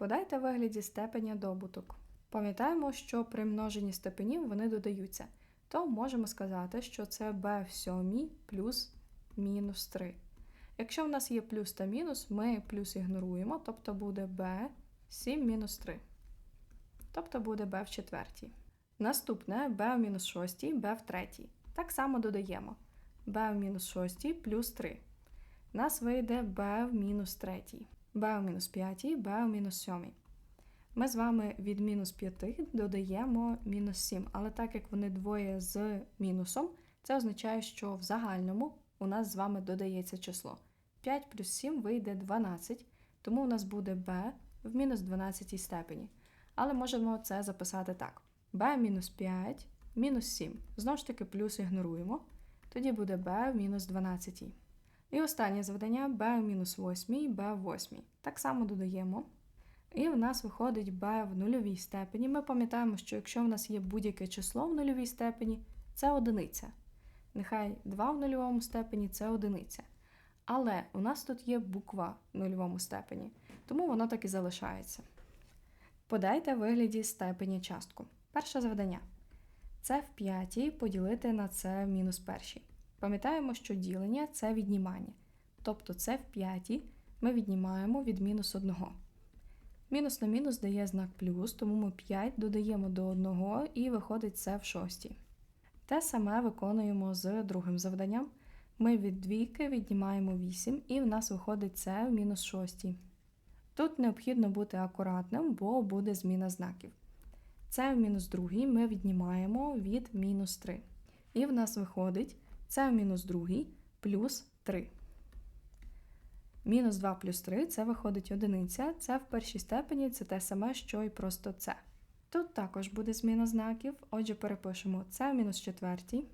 Подайте вигляді степеня добуток. Пам'ятаємо, що при множенні степенів вони додаються, то можемо сказати, що це b в сьомій плюс мінус 3. Якщо в нас є плюс та мінус, ми плюс ігноруємо, тобто буде b 7 мінус 3. Тобто буде b в четвертій. Наступне b в мінус шостій, b в третій. Так само додаємо b в мінус шостій плюс 3. У нас вийде b в мінус третій, b в мінус п'ятій, b в мінус сьомій. Ми з вами від мінус 5 додаємо мінус 7, але так як вони двоє з мінусом, це означає, що в загальному у нас з вами додається число. 5 плюс 7 вийде 12, тому у нас буде b в мінус 12 степені. Але можемо це записати так: b мінус 5 мінус 7. Знову ж таки, плюс ігноруємо. Тоді буде b в мінус 12. І останнє завдання b в мінус 8, b в 8. Так само додаємо. І в нас виходить b в нульовій степені. Ми пам'ятаємо, що якщо в нас є будь-яке число в нульовій степені, це одиниця. Нехай 2 в нульовому степені це одиниця. Але у нас тут є буква в нульовому степені, тому воно так і залишається. Подайте вигляді степені частку. Перше завдання. Це в п'ятій поділити на це в мінус першій. Пам'ятаємо, що ділення це віднімання. Тобто це в п'ятій ми віднімаємо від мінус одного. Мінус на мінус дає знак плюс, тому ми 5 додаємо до 1 і виходить це в шостій. Те саме виконуємо з другим завданням. Ми від двійки віднімаємо 8 і в нас виходить це в мінус шостій. Тут необхідно бути акуратним, бо буде зміна знаків. Це в мінус другий ми віднімаємо від мінус 3. І в нас виходить це в мінус другий плюс 3. Мінус 2 плюс 3 це виходить одиниця. Це в першій степені це те саме, що і просто це. Тут також буде зміна знаків. Отже, перепишемо це в мінус четвертій,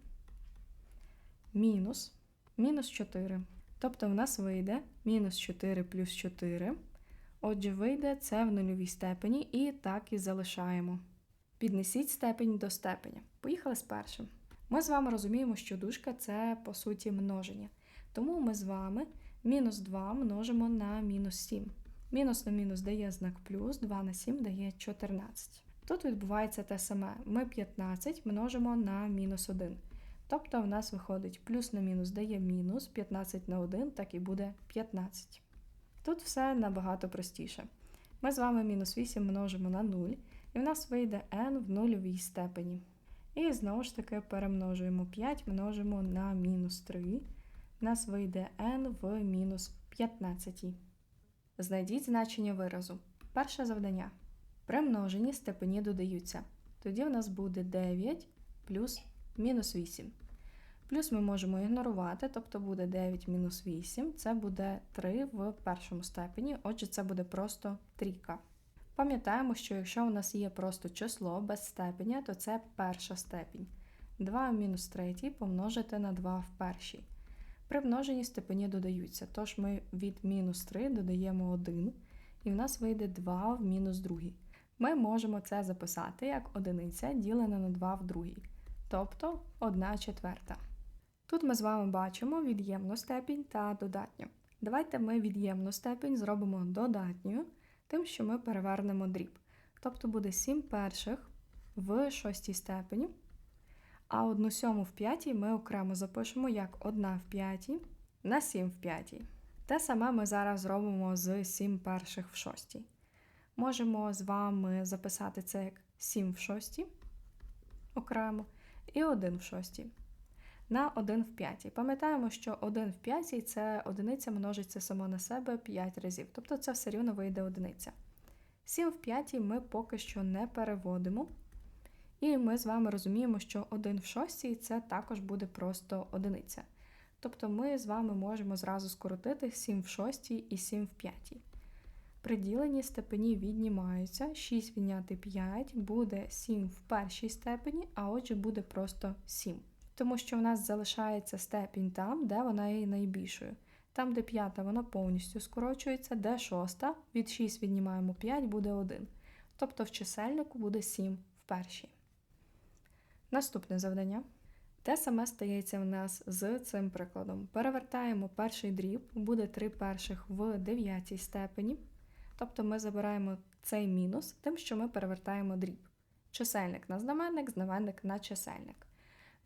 мінус, мінус 4. Тобто в нас вийде мінус 4 плюс 4. Отже, вийде це в нульовій степені і так і залишаємо. Піднесіть степень до степеня. Поїхали з першим. Ми з вами розуміємо, що дужка це по суті множення. Тому ми з вами мінус 2 множимо на мінус 7. Мінус на мінус дає знак плюс, 2 на 7 дає 14. Тут відбувається те саме. Ми 15 множимо на мінус 1. Тобто в нас виходить плюс на мінус дає мінус, 15 на 1, так і буде 15. Тут все набагато простіше. Ми з вами мінус 8 множимо на 0, і в нас вийде n в нульовій степені. І знову ж таки перемножуємо 5, множимо на мінус 3. В нас вийде n в мінус 15. Знайдіть значення виразу. Перше завдання. При множенні степені додаються. Тоді в нас буде 9 плюс мінус 8. Плюс ми можемо ігнорувати, тобто буде 9 мінус 8, це буде 3 в першому степені, отже, це буде просто трійка. Пам'ятаємо, що якщо у нас є просто число без степеня, то це перша степінь. 2 в мінус 3 помножити на 2 в першій. При множенні степені додаються, тож ми від мінус 3 додаємо 1, і в нас вийде 2 в мінус 2. Ми можемо це записати як одиниця ділена на 2 в другій, тобто 1 четверта. Тут ми з вами бачимо від'ємну степінь та додатню. Давайте ми від'ємну степінь зробимо додатньою, тим, що ми перевернемо дріб. Тобто буде 7 перших в шостій степені, а 1 сьому в п'ятій ми окремо запишемо як 1 в п'ятій на 7 в п'ятій. Те саме ми зараз зробимо з 7 перших в шостій. Можемо з вами записати це як 7 в шостій окремо і 1 в шостій на 1 в 5. Пам'ятаємо, що 1 в 5 це одиниця множиться само на себе 5 разів, тобто це все рівно вийде одиниця. 7 в 5 ми поки що не переводимо. І ми з вами розуміємо, що 1 в 6 це також буде просто одиниця. Тобто ми з вами можемо зразу скоротити 7 в 6 і 7 в 5. При діленні степені віднімаються, 6 відняти 5 буде 7 в першій степені, а отже буде просто 7 тому що в нас залишається степінь там, де вона є найбільшою. Там, де п'ята, вона повністю скорочується, де шоста, від 6 віднімаємо 5, буде 1. Тобто в чисельнику буде 7 в першій. Наступне завдання. Те саме стається в нас з цим прикладом. Перевертаємо перший дріб, буде 3 перших в дев'ятій степені. Тобто ми забираємо цей мінус тим, що ми перевертаємо дріб. Чисельник на знаменник, знаменник на чисельник.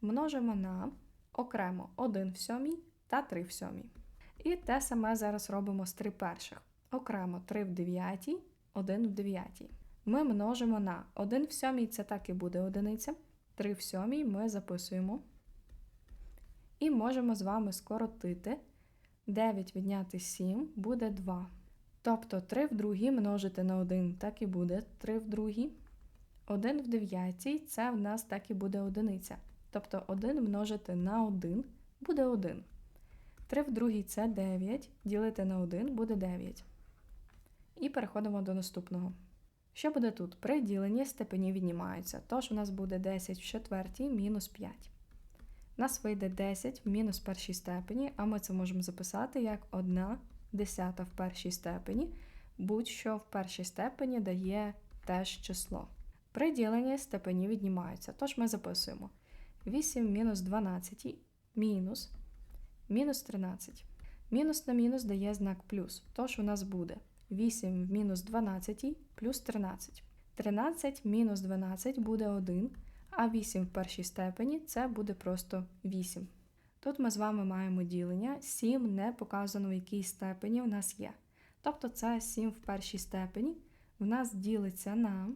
Множимо на окремо 1 в сьомій та 3 в сьомій. І те саме зараз робимо з 3 перших. Окремо 3 в дев'ятій, 1 в дев'ятій. Ми множимо на 1 в сьомій це так і буде одиниця. 3 в сьомій ми записуємо. І можемо з вами скоротити. 9 відняти 7 буде 2. Тобто 3 в другій множити на 1 так і буде 3 в другій. 1 в дев'ятій це в нас так і буде одиниця. Тобто 1 множити на 1 буде 1. 3 в другій це 9, ділити на 1 буде 9. І переходимо до наступного. Що буде тут? При діленні степені віднімаються. Тож у нас буде 10 в четвертій мінус 5. У нас вийде 10 в мінус першій степені, а ми це можемо записати як 1 десята в першій степені, будь-що в першій степені дає теж число. При діленні степені віднімаються. Тож ми записуємо 8 в мінус 12 мінус мінус 13. Мінус на мінус дає знак плюс. Тож у нас буде 8 в мінус 12 плюс 13. 13 мінус 12 буде 1, а 8 в першій степені це буде просто 8. Тут ми з вами маємо ділення, 7 не показано в якій степені в нас є. Тобто це 7 в першій степені в нас ділиться на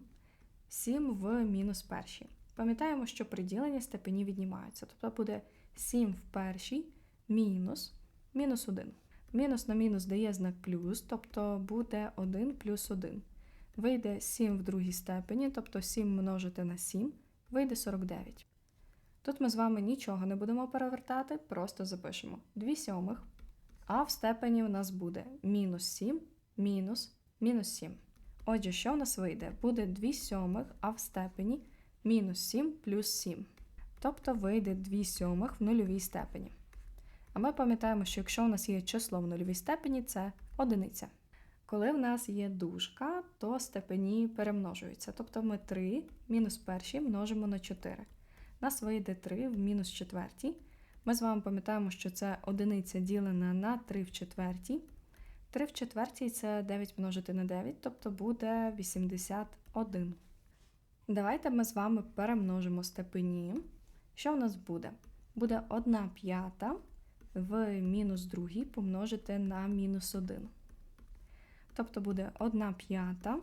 7 в мінус першій. Пам'ятаємо, що при діленні степені віднімаються. Тобто буде 7 в першій мінус мінус 1. Мінус на мінус дає знак плюс, тобто буде 1 плюс 1. Вийде 7 в другій степені, тобто 7 множити на 7, вийде 49. Тут ми з вами нічого не будемо перевертати, просто запишемо 2 сьомих, а в степені у нас буде мінус 7, мінус, мінус 7. Отже, що в нас вийде? Буде 2 сьомих, а в степені мінус 7 плюс 7. Тобто вийде 2 сьомих в нульовій степені. А ми пам'ятаємо, що якщо у нас є число в нульовій степені, це одиниця. Коли в нас є дужка, то степені перемножуються. Тобто ми 3 мінус перші множимо на 4. У нас вийде 3 в мінус четвертій. Ми з вами пам'ятаємо, що це одиниця ділена на 3 в четвертій. 3 в четвертій це 9 множити на 9, тобто буде 81. Давайте ми з вами перемножимо степені. Що в нас буде? Буде 1 п'ята в мінус другій помножити на мінус 1. Тобто буде 1 п'ята.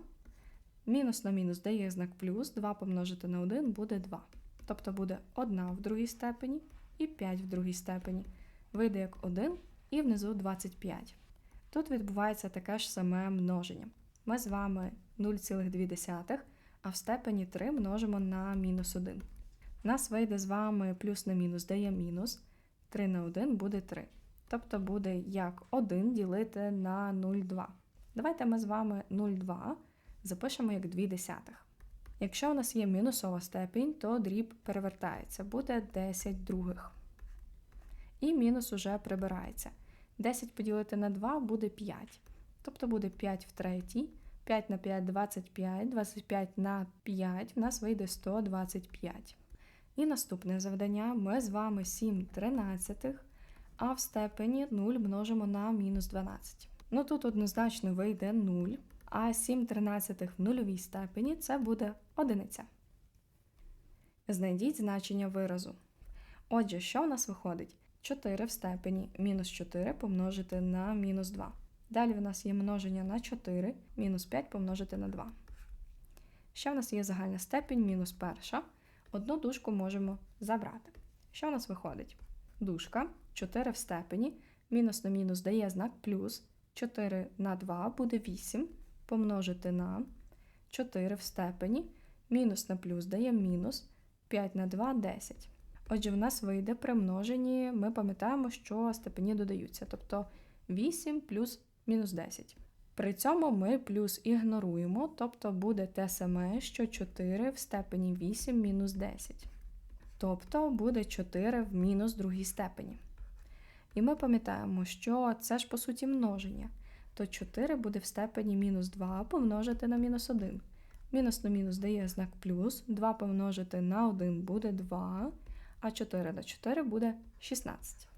Мінус на мінус дає знак плюс, 2 помножити на 1 буде 2. Тобто буде 1 в другій степені і 5 в другій степені. Вийде як 1 і внизу 25. Тут відбувається таке ж саме множення. Ми з вами 0,2, а в степені 3 множимо на мінус 1. У нас вийде з вами плюс на мінус дає мінус. 3 на 1 буде 3. Тобто буде як 1 ділити на 0,2. Давайте ми з вами 0,2 запишемо як 2 десятих. Якщо у нас є мінусова степінь, то дріб перевертається, буде 10 других. І мінус уже прибирається. 10 поділити на 2 буде 5. Тобто буде 5 в третій. 5 на 5 25, 25 на 5 в нас вийде 125. І наступне завдання ми з вами 7 тринадцятих, а в степені 0 множимо на мінус 12. Ну тут однозначно вийде 0, а 7 тринадцятих в нульовій степені це буде одиниця. Знайдіть значення виразу. Отже, що в нас виходить? 4 в степені мінус 4 помножити на мінус 2. Далі в нас є множення на 4, мінус 5 помножити на 2. Ще в нас є загальна степінь мінус перша. Одну дужку можемо забрати. Що у нас виходить? Дужка 4 в степені, мінус на мінус дає знак плюс. 4 на 2 буде 8, помножити на 4 в степені, мінус на плюс дає мінус, 5 на 2 10. Отже, в нас вийде при множенні, ми пам'ятаємо, що степені додаються, тобто 8 плюс мінус 10. При цьому ми плюс ігноруємо, тобто буде те саме, що 4 в степені 8 мінус 10. Тобто буде 4 в мінус другій степені. І ми пам'ятаємо, що це ж по суті множення. То 4 буде в степені мінус 2 помножити на мінус 1. Мінус на мінус дає знак плюс, 2 помножити на 1 буде 2, а 4 на 4 буде 16.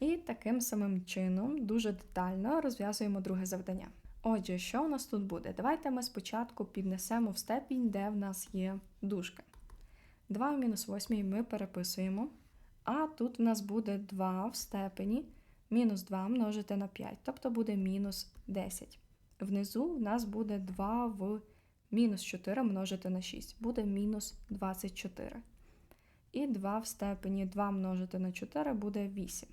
І таким самим чином дуже детально розв'язуємо друге завдання. Отже, що у нас тут буде? Давайте ми спочатку піднесемо в степінь, де в нас є дужки. 2 в мінус 8 ми переписуємо. А тут в нас буде 2 в степені мінус 2 множити на 5, тобто буде мінус 10. Внизу в нас буде 2 в мінус 4 множити на 6, буде мінус 24. І 2 в степені 2 множити на 4 буде 8.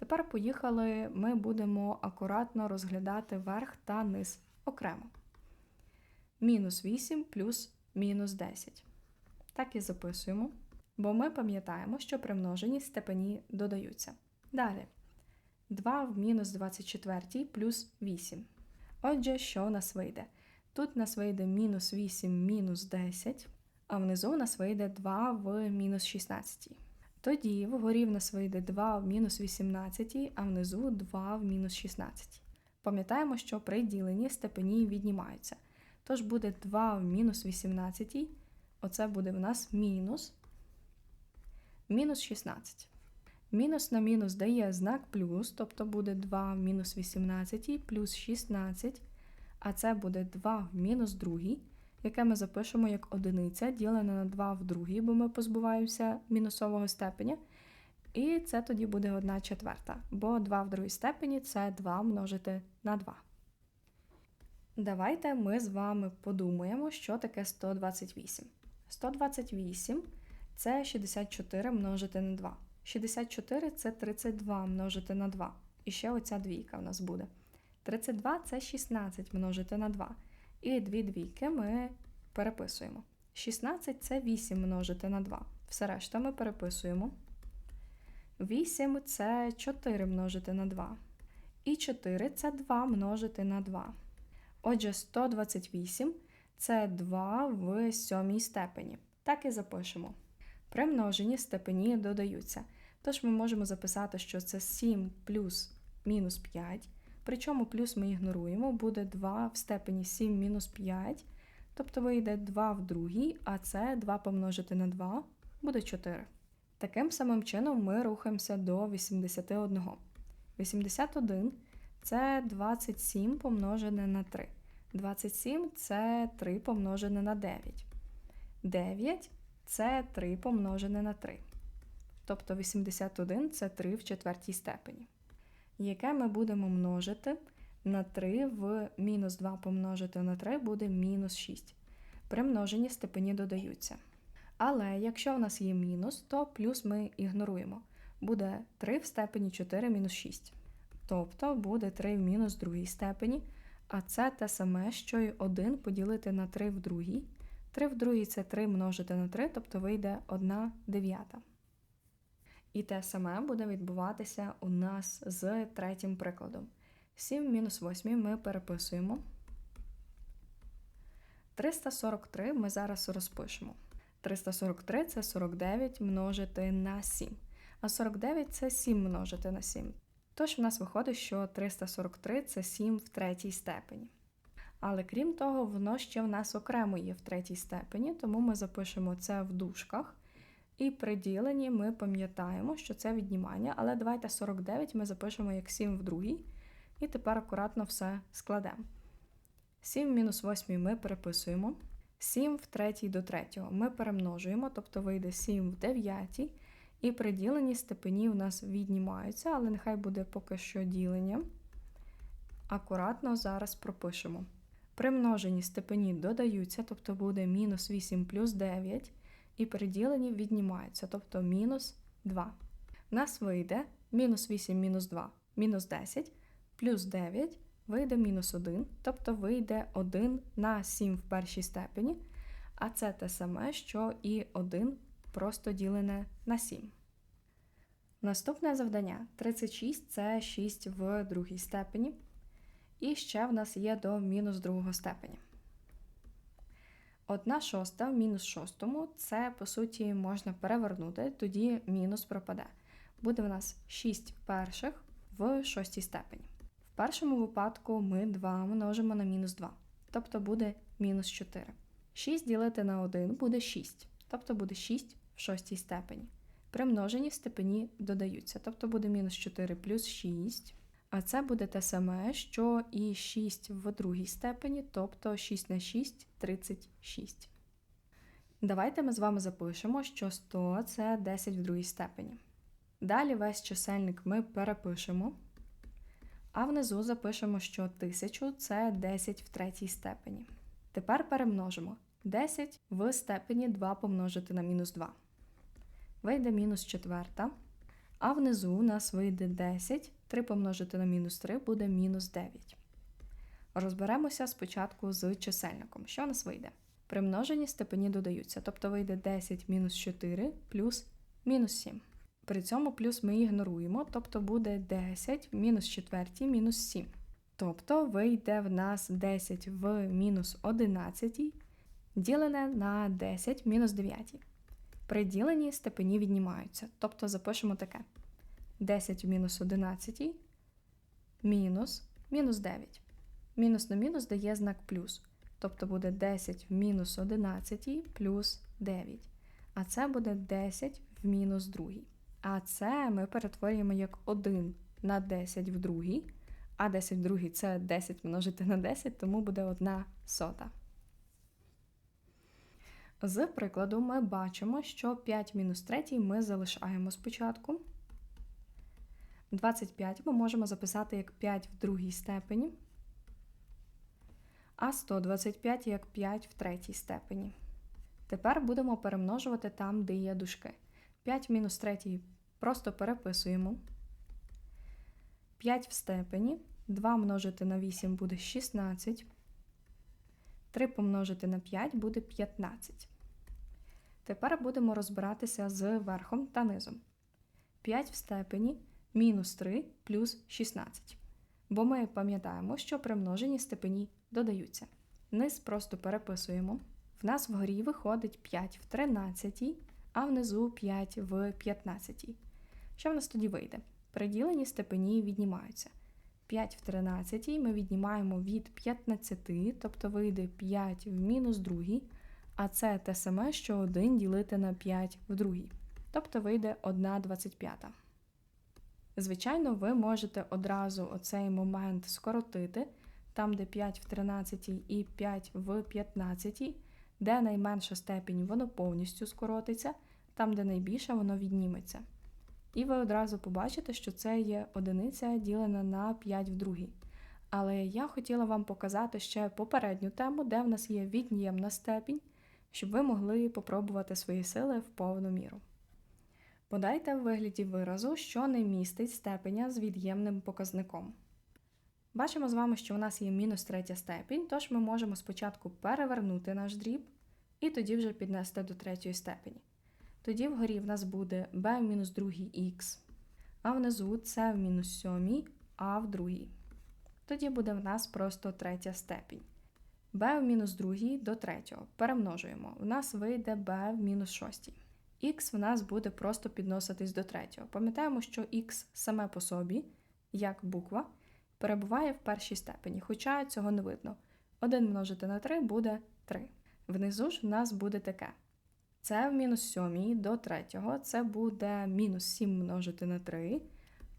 Тепер поїхали, ми будемо акуратно розглядати верх та низ окремо. Мінус 8 плюс мінус 10. Так і записуємо, бо ми пам'ятаємо, що при множенні степені додаються. Далі. 2 в мінус 24 плюс 8. Отже, що у нас вийде? Тут у нас вийде мінус 8 мінус 10, а внизу у нас вийде 2 в мінус 16. Тоді вгорі в нас вийде 2 в мінус 18, а внизу 2 в мінус 16. Пам'ятаємо, що при діленні степені віднімаються. Тож буде 2 в мінус 18, оце буде в нас мінус мінус 16. Мінус на мінус дає знак плюс, тобто буде 2 в мінус 18 плюс 16, а це буде 2 в мінус 2, яке ми запишемо як одиниця, ділене на 2 в другій, бо ми позбуваємося мінусового степеня. І це тоді буде 1 четверта, бо 2 в другій степені це 2 множити на 2. Давайте ми з вами подумаємо, що таке 128. 128 це 64 множити на 2. 64 це 32 множити на 2. І ще оця двійка в нас буде. 32 це 16 множити на 2. І дві двійки ми переписуємо. 16 це 8 множити на 2. Все решта ми переписуємо. 8 це 4 множити на 2. І 4 це 2 множити на 2. Отже, 128 це 2 в сьомій степені. Так і запишемо. При множенні степені додаються. Тож ми можемо записати, що це 7 плюс мінус 5. Причому плюс ми ігноруємо, буде 2 в степені 7 мінус 5. Тобто вийде 2 в другій, а це 2 помножити на 2 буде 4. Таким самим чином ми рухаємося до 81. 81 це 27 помножене на 3. 27 це 3 помножене на 9. 9 це 3 помножене на 3. Тобто 81 це 3 в четвертій степені. Яке ми будемо множити на 3 в мінус 2 помножити на 3 буде мінус 6. При множенні степені додаються. Але якщо в нас є мінус, то плюс ми ігноруємо. Буде 3 в степені 4 мінус 6. Тобто буде 3 в мінус другій степені, а це те саме, що й 1 поділити на 3 в другій. 3 в другій це 3 множити на 3, тобто вийде 1 дев'ята. І те саме буде відбуватися у нас з третім прикладом. 7 мінус 8 ми переписуємо. 343 ми зараз розпишемо. 343 це 49 множити на 7. А 49 це 7 множити на 7. Тож в нас виходить, що 343 це 7 в третій степені. Але крім того, воно ще в нас окремо є в третій степені, тому ми запишемо це в дужках. І при діленні ми пам'ятаємо, що це віднімання, але давайте 49 ми запишемо як 7 в другій. І тепер акуратно все складемо. 7 мінус 8 ми переписуємо. 7 в третій до третього ми перемножуємо, тобто вийде 7 в дев'ятій. І при діленні степені у нас віднімаються, але нехай буде поки що ділення. Акуратно зараз пропишемо. При множенні степені додаються, тобто буде мінус 8 плюс 9, і переділені віднімаються, тобто мінус 2. У нас вийде мінус 8 мінус 2, мінус 10, плюс 9 вийде мінус 1, тобто вийде 1 на 7 в першій степені, а це те саме, що і 1 просто ділене на 7. Наступне завдання 36 це 6 в другій степені. І ще в нас є до мінус другого степені. Одна шоста в мінус шостому це, по суті, можна перевернути, тоді мінус пропаде. Буде в нас 6 перших в шостій степені. В першому випадку ми 2 множимо на мінус 2, тобто буде мінус 4. 6 ділити на 1 буде 6, тобто буде 6 в шостій степені. При множенні в степені додаються, тобто буде мінус 4 плюс 6. А це буде те саме, що і 6 в другій степені, тобто 6 на 6 36. Давайте ми з вами запишемо, що 100 це 10 в другій степені. Далі весь чисельник ми перепишемо, а внизу запишемо, що 1000 це 10 в третій степені. Тепер перемножимо 10 в степені 2 помножити на мінус 2. Вийде мінус четверта. А внизу у нас вийде 10, 3 помножити на мінус 3 буде мінус 9. Розберемося спочатку з чисельником. Що у нас вийде? При множенні степені додаються, тобто вийде 10 мінус 4 плюс мінус 7. При цьому плюс ми ігноруємо, тобто буде 10 мінус 4 мінус 7. Тобто вийде в нас 10 в мінус 11 ділене на 10 мінус 9. При діленні степені віднімаються. Тобто запишемо таке: 10 в мінус 11 мінус мінус 9. Мінус на мінус дає знак плюс. Тобто буде 10 в мінус 11 плюс 9. А це буде 10 в мінус 2. А це ми перетворюємо як 1 на 10 в другій. А 10 в другій це 10 множити на 10, тому буде 1 сота. З прикладу ми бачимо, що 5 мінус 3 ми залишаємо спочатку. 25 ми можемо записати як 5 в другій степені, а 125 як 5 в третій степені. Тепер будемо перемножувати там, де є дужки. 5 мінус 3 просто переписуємо. 5 в степені, 2 множити на 8 буде 16. 3 помножити на 5 буде 15. Тепер будемо розбиратися з верхом та низом. 5 в степені мінус 3 плюс 16. Бо ми пам'ятаємо, що при множенні степені додаються. Низ просто переписуємо. В нас вгорі виходить 5 в 13, а внизу 5 в 15. Що в нас тоді вийде? При діленні степені віднімаються. 5 в 13 ми віднімаємо від 15, тобто вийде 5 в мінус 2, а це те саме, що 1 ділити на 5 в другій. Тобто вийде 1 25. Звичайно, ви можете одразу оцей момент скоротити, там, де 5 в 13 і 5 в 15, де найменша степінь, воно повністю скоротиться, там, де найбільша, воно відніметься. І ви одразу побачите, що це є одиниця ділена на 5 в другій. Але я хотіла вам показати ще попередню тему, де в нас є від'ємна степінь, щоб ви могли попробувати свої сили в повну міру. Подайте в вигляді виразу, що не містить степеня з від'ємним показником. Бачимо з вами, що у нас є мінус третя степінь, тож ми можемо спочатку перевернути наш дріб і тоді вже піднести до третьої степені. Тоді вгорі в нас буде b в мінус другій х, а внизу це в мінус сьомій, а в другій. Тоді буде в нас просто третя степінь. b в мінус другій до третього. Перемножуємо. У нас вийде b в мінус шостій. Х в нас буде просто підноситись до третього. Пам'ятаємо, що х саме по собі, як буква, перебуває в першій степені, хоча цього не видно. 1 множити на 3 буде 3. Внизу ж в нас буде таке. Це в мінус 7 до третього, це буде мінус 7 множити на 3,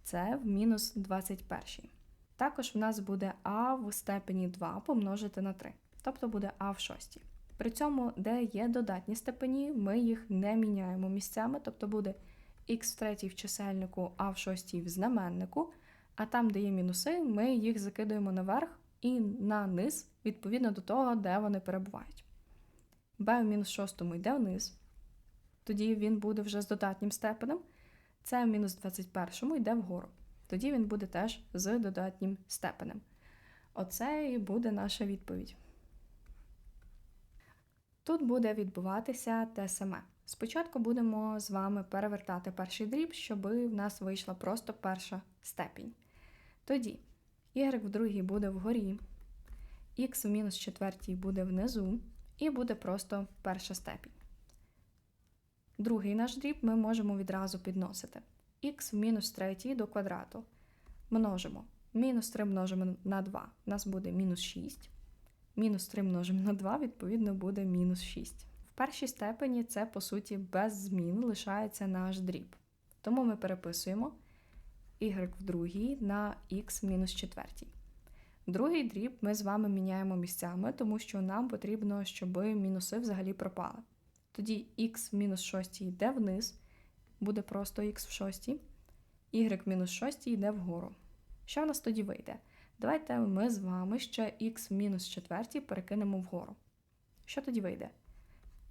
це в мінус 21. Також в нас буде а в степені 2 помножити на 3, тобто буде а в шостій. При цьому, де є додатні степені, ми їх не міняємо місцями, тобто буде х в третій в чисельнику, а в шостій в знаменнику, а там, де є мінуси, ми їх закидуємо наверх і на низ, відповідно до того, де вони перебувають. b в мінус шостому йде вниз, тоді він буде вже з додатнім степенем. Це в мінус 21 йде вгору. Тоді він буде теж з додатнім степенем. Оце і буде наша відповідь. Тут буде відбуватися те саме. Спочатку будемо з вами перевертати перший дріб, щоб в нас вийшла просто перша степінь. Тоді y в другій буде вгорі, х в мінус четвертій буде внизу, і буде просто перша степінь. Другий наш дріб ми можемо відразу підносити. х в мінус третій до квадрату. Множимо. Мінус 3 множимо на 2. У нас буде мінус 6. Мінус 3 множимо на 2, відповідно, буде мінус 6. В першій степені це, по суті, без змін лишається наш дріб. Тому ми переписуємо y в другій на х мінус четвертій. Другий дріб ми з вами міняємо місцями, тому що нам потрібно, щоб мінуси взагалі пропали. Тоді х мінус 6 йде вниз, буде просто х в 6, y мінус 6 йде вгору. Що в нас тоді вийде? Давайте ми з вами ще х мінус 4 перекинемо вгору. Що тоді вийде?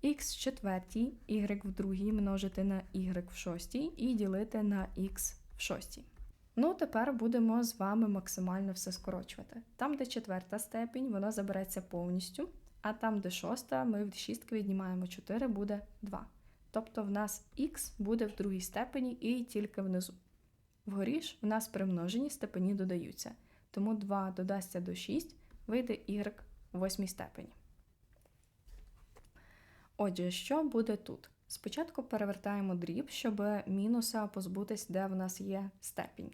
х в четвертій, y в другій множити на y в шостій і ділити на х в шостій. Ну, тепер будемо з вами максимально все скорочувати. Там, де четверта степінь, воно забереться повністю, а там, де шоста, ми від шістки віднімаємо 4, буде 2. Тобто в нас х буде в другій степені і тільки внизу. Вгорі ж в нас при множенні степені додаються. Тому 2 додасться до 6, вийде y в восьмій степені. Отже, що буде тут? Спочатку перевертаємо дріб, щоб мінуса позбутись, де в нас є степінь.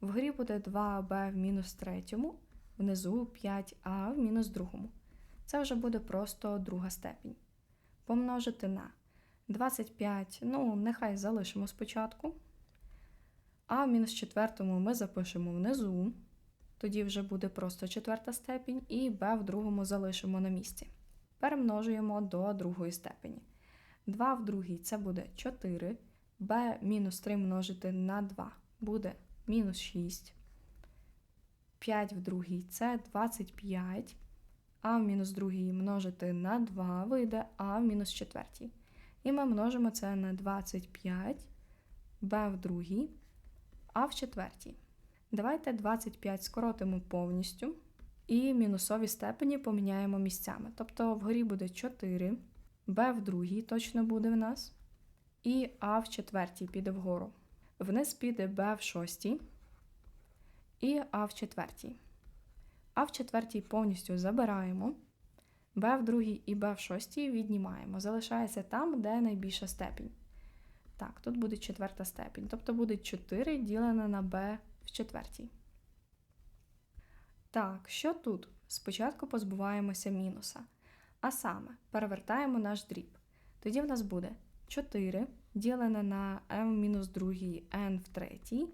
Вгорі буде 2b в мінус третьому, внизу 5а в мінус другому. Це вже буде просто друга степінь. Помножити на 25, ну, нехай залишимо спочатку. А в мінус четвертому ми запишемо внизу, тоді вже буде просто четверта степінь, і b в другому залишимо на місці. Перемножуємо до другої степені. 2 в другій це буде 4, b мінус 3 множити на 2 буде мінус 6. 5 в другій це 25, а в мінус другій множити на 2 вийде а в мінус четвертій. І ми множимо це на 25, b в другій, а в четвертій. Давайте 25 скоротимо повністю. І мінусові степені поміняємо місцями. Тобто вгорі буде 4, b в другій точно буде в нас, і а в четвертій піде вгору. Вниз піде b в шостій і а в четвертій. А в четвертій повністю забираємо. b в другій і b в шостій віднімаємо. Залишається там, де найбільша степінь. Так, тут буде четверта степінь. Тобто буде 4 ділене на b в четвертій. Так, що тут? Спочатку позбуваємося мінуса. А саме перевертаємо наш дріб. Тоді в нас буде 4 ділене на m-2 n в третій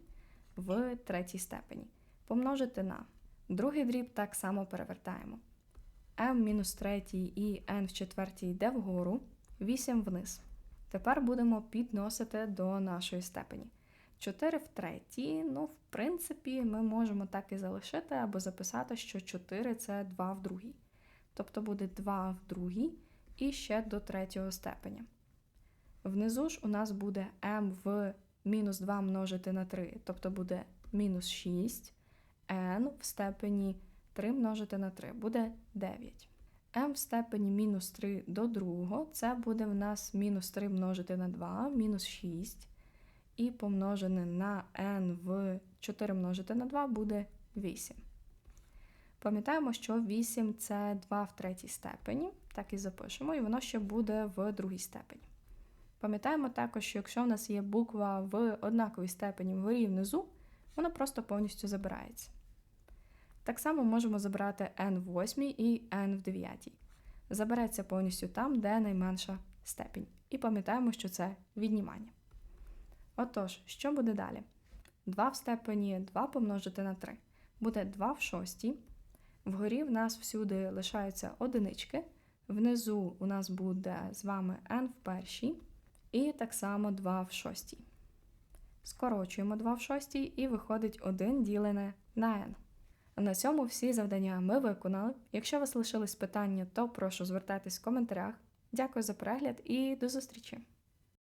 в третій степені. Помножити на другий дріб так само перевертаємо. m-3 і n в четвертій йде вгору, 8 вниз. Тепер будемо підносити до нашої степені. 4 в третій, ну, в принципі, ми можемо так і залишити або записати, що 4 це 2 в другій. Тобто буде 2 в другій і ще до третього степеня. Внизу ж у нас буде m в мінус 2 множити на 3, тобто буде мінус 6, n в степені 3 множити на 3 буде 9. m в степені мінус 3 до другого, це буде в нас мінус 3 множити на 2, мінус 6 і помножене на n в 4 множити на 2 буде 8. Пам'ятаємо, що 8 це 2 в третій степені, так і запишемо, і воно ще буде в другій степені. Пам'ятаємо також, що якщо у нас є буква в однаковій степені вгорі і внизу, вона просто повністю забирається. Так само можемо забрати n в 8 і n в 9. Забереться повністю там, де найменша степінь. І пам'ятаємо, що це віднімання. Отож, що буде далі? 2 в степені 2 помножити на 3. Буде 2 в шостій. Вгорі в нас всюди лишаються одинички. Внизу у нас буде з вами n в першій. І так само 2 в шостій. Скорочуємо 2 в шостій і виходить 1 ділене на n. На цьому всі завдання ми виконали. Якщо у вас лишились питання, то прошу звертайтесь в коментарях. Дякую за перегляд і до зустрічі!